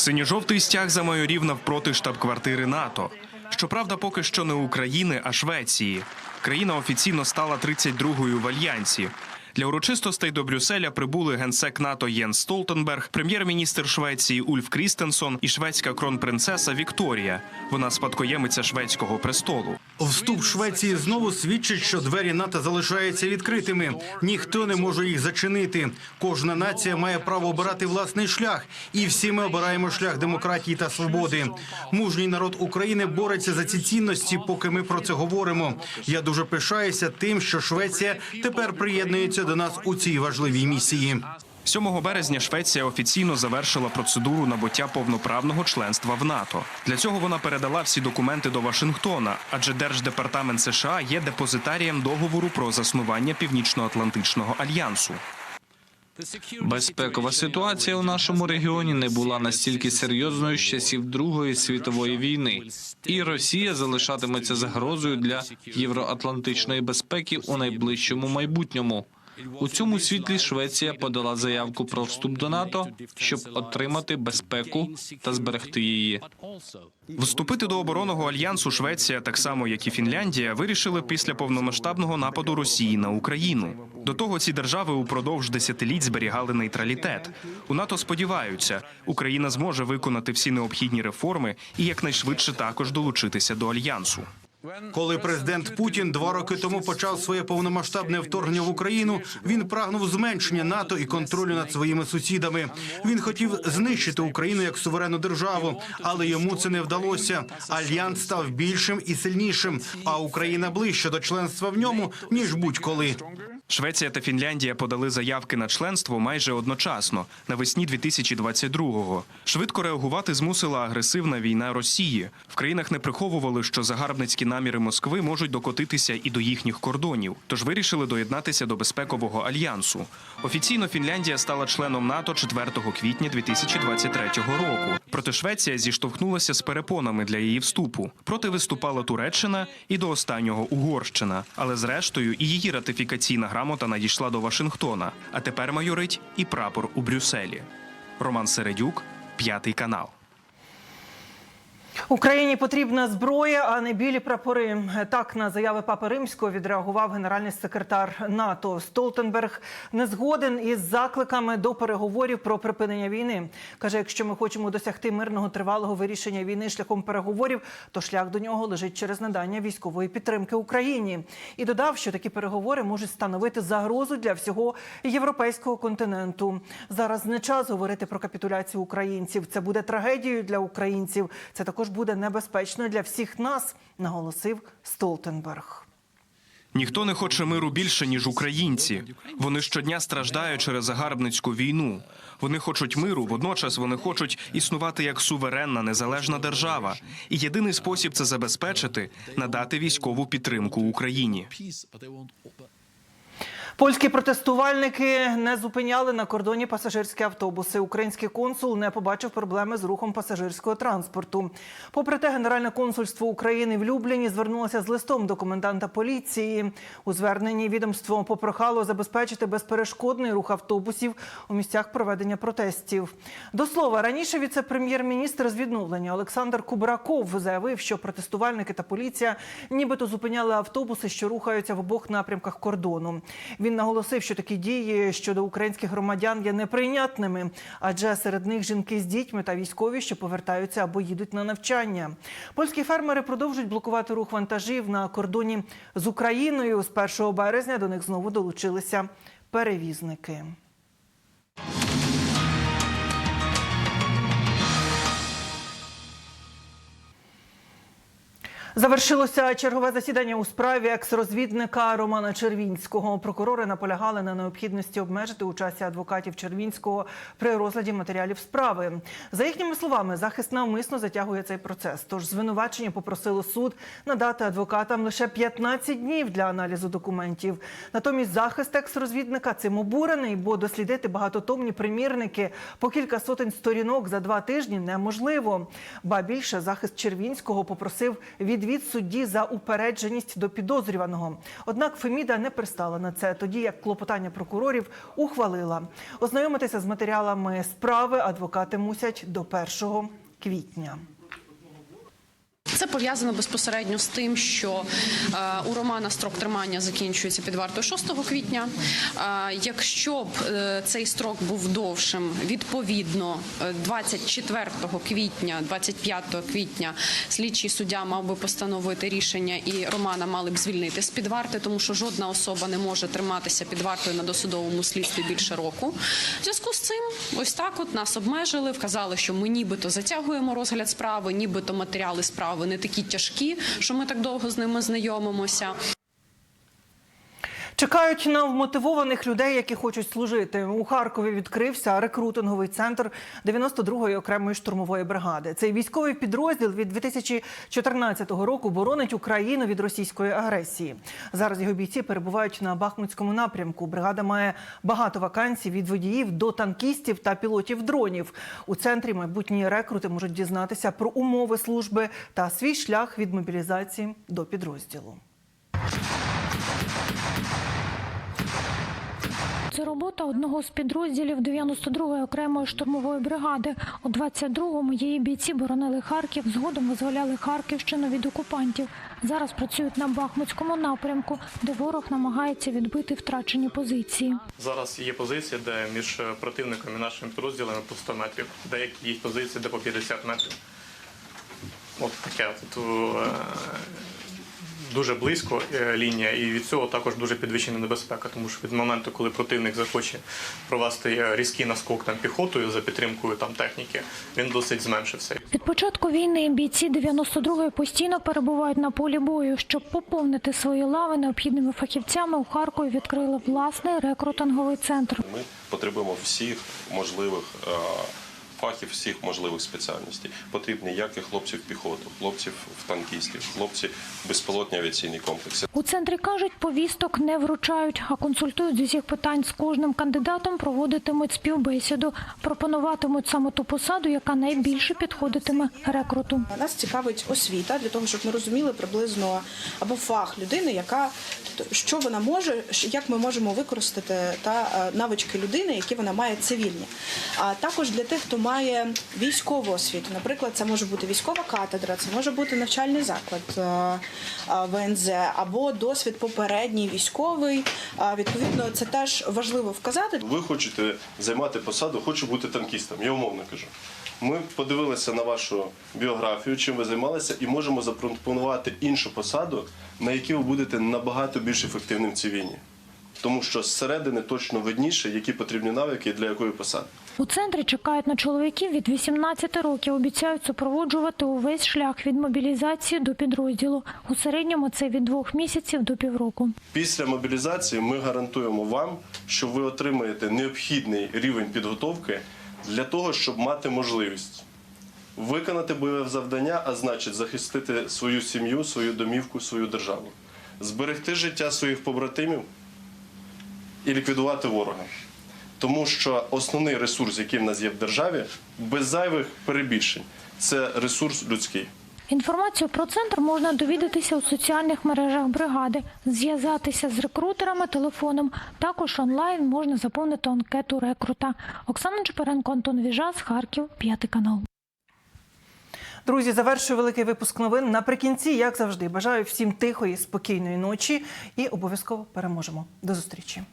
Синьо-жовтий стяг замайорів навпроти штаб-квартири НАТО. Щоправда, поки що не України, а Швеції. Країна офіційно стала 32-ю в альянсі. Для урочистостей до Брюсселя прибули генсек НАТО Єн Столтенберг, прем'єр-міністр Швеції Ульф Крістенсон і шведська кронпринцеса Вікторія. Вона спадкоємиця шведського престолу. Вступ Швеції знову свідчить, що двері НАТО залишаються відкритими. Ніхто не може їх зачинити. Кожна нація має право обирати власний шлях, і всі ми обираємо шлях демократії та свободи. Мужній народ України бореться за ці цінності, поки ми про це говоримо. Я дуже пишаюся тим, що Швеція тепер приєднується до нас у цій важливій місії. 7 березня Швеція офіційно завершила процедуру набуття повноправного членства в НАТО. Для цього вона передала всі документи до Вашингтона, адже Держдепартамент США є депозитарієм договору про заснування Північно-Атлантичного альянсу. Безпекова ситуація у нашому регіоні не була настільки серйозною з часів Другої світової війни, і Росія залишатиметься загрозою для євроатлантичної безпеки у найближчому майбутньому. У цьому світлі Швеція подала заявку про вступ до НАТО, щоб отримати безпеку та зберегти її. Вступити до оборонного альянсу Швеція, так само як і Фінляндія, вирішили після повномасштабного нападу Росії на Україну. До того ці держави упродовж десятиліть зберігали нейтралітет. У НАТО сподіваються, Україна зможе виконати всі необхідні реформи і якнайшвидше також долучитися до альянсу. Коли президент Путін два роки тому почав своє повномасштабне вторгнення в Україну, він прагнув зменшення НАТО і контролю над своїми сусідами. Він хотів знищити Україну як суверенну державу, але йому це не вдалося. Альянс став більшим і сильнішим, а Україна ближче до членства в ньому ніж будь-коли. Швеція та Фінляндія подали заявки на членство майже одночасно навесні 2022-го. Швидко реагувати змусила агресивна війна Росії. В країнах не приховували, що загарбницькі наміри Москви можуть докотитися і до їхніх кордонів, тож вирішили доєднатися до безпекового альянсу. Офіційно Фінляндія стала членом НАТО 4 квітня 2023 року. Проте Швеція зіштовхнулася з перепонами для її вступу. Проти виступала Туреччина і до останнього Угорщина. Але зрештою і її ратифікаційна грамота надійшла до Вашингтона. А тепер майорить і прапор у Брюсселі. Роман Середюк, п'ятий канал. Україні потрібна зброя, а не білі прапори. Так на заяви Папи Римського відреагував генеральний секретар НАТО Столтенберг. Не згоден із закликами до переговорів про припинення війни. каже: якщо ми хочемо досягти мирного тривалого вирішення війни шляхом переговорів, то шлях до нього лежить через надання військової підтримки Україні. І додав, що такі переговори можуть становити загрозу для всього європейського континенту. Зараз не час говорити про капітуляцію українців. Це буде трагедією для українців. Це також буде небезпечно для всіх нас, наголосив Столтенберг. Ніхто не хоче миру більше, ніж українці. Вони щодня страждають через загарбницьку війну. Вони хочуть миру, водночас вони хочуть існувати як суверенна незалежна держава. І єдиний спосіб це забезпечити надати військову підтримку Україні. Польські протестувальники не зупиняли на кордоні пасажирські автобуси. Український консул не побачив проблеми з рухом пасажирського транспорту. Попри те, Генеральне консульство України в Любліні звернулося з листом до коменданта поліції. У зверненні відомство попрохало забезпечити безперешкодний рух автобусів у місцях проведення протестів. До слова, раніше віце-прем'єр-міністр з відновлення Олександр Кубраков заявив, що протестувальники та поліція нібито зупиняли автобуси, що рухаються в обох напрямках кордону. Він наголосив, що такі дії щодо українських громадян є неприйнятними, адже серед них жінки з дітьми та військові, що повертаються або їдуть на навчання. Польські фермери продовжують блокувати рух вантажів на кордоні з Україною. З 1 березня до них знову долучилися перевізники. Завершилося чергове засідання у справі екс-розвідника Романа Червінського. Прокурори наполягали на необхідності обмежити у часі адвокатів Червінського при розгляді матеріалів справи. За їхніми словами, захист навмисно затягує цей процес. Тож звинувачення попросили суд надати адвокатам лише 15 днів для аналізу документів. Натомість захист екс-розвідника цим обурений, бо дослідити багатотомні примірники по кілька сотень сторінок за два тижні неможливо. Ба більше захист Червінського попросив відвідати відвід судді за упередженість до підозрюваного. Однак Феміда не пристала на це, тоді як клопотання прокурорів ухвалила. Ознайомитися з матеріалами справи адвокати мусять до 1 квітня. Це пов'язано безпосередньо з тим, що е, у Романа строк тримання закінчується під вартою 6 квітня. Е, якщо б е, цей строк був довшим, відповідно, е, 24 квітня, 25 квітня слідчий суддя мав би постановити рішення, і Романа мали б звільнити з під варти, тому що жодна особа не може триматися під вартою на досудовому слідстві більше року. В зв'язку з цим, ось так от нас обмежили, вказали, що ми нібито затягуємо розгляд справи, нібито матеріали справи не такі тяжкі, що ми так довго з ними знайомимося. Чекають на вмотивованих людей, які хочуть служити. У Харкові відкрився рекрутинговий центр 92-ї окремої штурмової бригади. Цей військовий підрозділ від 2014 року боронить Україну від російської агресії. Зараз його бійці перебувають на Бахмутському напрямку. Бригада має багато вакансій від водіїв до танкістів та пілотів дронів. У центрі майбутні рекрути можуть дізнатися про умови служби та свій шлях від мобілізації до підрозділу. Це робота одного з підрозділів 92-ї окремої штурмової бригади. У 22-му її бійці боронили Харків, згодом визволяли Харківщину від окупантів. Зараз працюють на Бахмутському напрямку, де ворог намагається відбити втрачені позиції. Зараз є позиції, де між противником і нашими підрозділами по 100 метрів, деякі є позиції, де по 50 метрів. От таке тут дуже близько е, лінія, і від цього також дуже підвищена небезпека, тому що від моменту, коли противник захоче провести е, різкий наскок там піхотою за підтримкою там техніки, він досить зменшився. Від початку війни бійці 92-ї постійно перебувають на полі бою. Щоб поповнити свої лави необхідними фахівцями, у Харкові відкрили власний рекрутинговий центр. Ми потребуємо всіх можливих е, фахів, всіх можливих спеціальностей. Потрібні як і хлопців піхоту, хлопців в танкістів, хлопці в безпілотні авіаційні комплекси. У центрі кажуть, повісток не вручають, а консультують з усіх питань з кожним кандидатом, проводитимуть співбесіду, пропонуватимуть саме ту посаду, яка найбільше підходитиме рекруту. Нас цікавить освіта для того, щоб ми розуміли приблизно або фах людини, яка тобто, що вона може, як ми можемо використати та е, навички людини, які вона має цивільні. А також для тих, хто має військову освіту. Наприклад, це може бути військова катедра, це може бути навчальний заклад е, е, ВНЗ або досвід попередній військовий. Відповідно, це теж важливо вказати. Ви хочете займати посаду, хочу бути танкістом. Я умовно кажу. Ми подивилися на вашу біографію, чим ви займалися, і можемо запропонувати іншу посаду, на якій ви будете набагато більш ефективним в цивільні. Тому що зсередини точно видніше, які потрібні навики для якої посади. У центрі чекають на чоловіків від 18 років. Обіцяють супроводжувати увесь шлях від мобілізації до підрозділу. У середньому це від двох місяців до півроку. Після мобілізації ми гарантуємо вам, що ви отримаєте необхідний рівень підготовки для того, щоб мати можливість виконати бойове завдання, а значить захистити свою сім'ю, свою домівку, свою державу, зберегти життя своїх побратимів і ліквідувати ворога. Тому що основний ресурс, який в нас є в державі, без зайвих перебільшень, це ресурс людський. Інформацію про центр можна довідатися у соціальних мережах бригади, зв'язатися з рекрутерами телефоном. Також онлайн можна заповнити анкету рекрута. Оксана Чепаренко, Антон Віжас, Харків, п'ятий канал. Друзі, завершую великий випуск новин. Наприкінці, як завжди, бажаю всім тихої, спокійної ночі і обов'язково переможемо. До зустрічі.